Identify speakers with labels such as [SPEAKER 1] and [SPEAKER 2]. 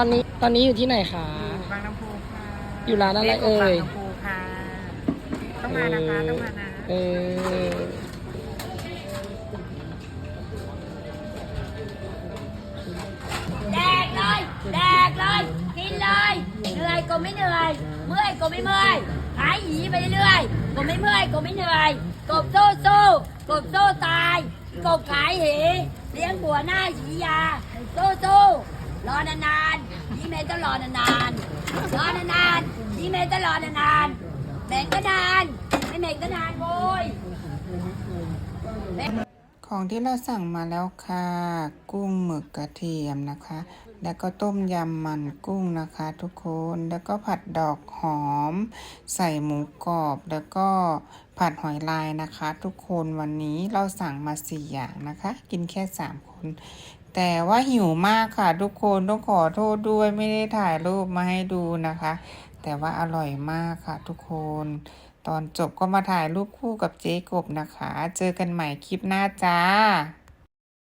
[SPEAKER 1] ตอนนี้ตอนนี้อยู่ที่ไหนคะ
[SPEAKER 2] อยู่บางลำพูค่ะ
[SPEAKER 1] อยู่ร้านอะไรเอ่ย
[SPEAKER 2] บางลำพูค่ะ ต้องมานะคะ ต้องมานะ
[SPEAKER 1] เออ
[SPEAKER 3] แดกเลย แดกเลย กินเลย เหนื่อยก็ไม่เหนื่อย เมื่อยก็ไม่เมื่อยหายหีไปเรื่อยๆก็ไม่เมื่อยก็ไม่เหนื่อย กบสู้สู้กบสู้ตาย กบขายเหเลี้ยงบัวหน้าฉียาสู้สู้รอนาน ๆยี่เมย์ต้องรอนานๆรอนานๆยี่เมย์ต้องรอนานๆแบ่งก็นานไม่แบ่งก็นานโว้ย
[SPEAKER 4] ของที่เราสั่งมาแล้วค่ะ กุ้งหมึกกระเทียมนะคะ แล้วก็ต้มยำมันกุ้งนะคะ ทุกคนแล้วก็ผัดดอกหอม ใส่หมูกรอบ แล้วก็ผัดหอยลายนะคะ ทุกคนวันนี้เราสั่งมาสี่อย่างนะคะ กินแค่สามคน แต่ว่าหิวมากค่ะทุกคนต้องขอโทษด้วยไม่ได้ถ่ายรูปมาให้ดูนะคะ แต่ว่าอร่อยมากค่ะทุกคนตอนจบก็มาถ่ายรูปคู่กับเจ๊กบนะคะ เจอกันใหม่คลิปหน้าจ้า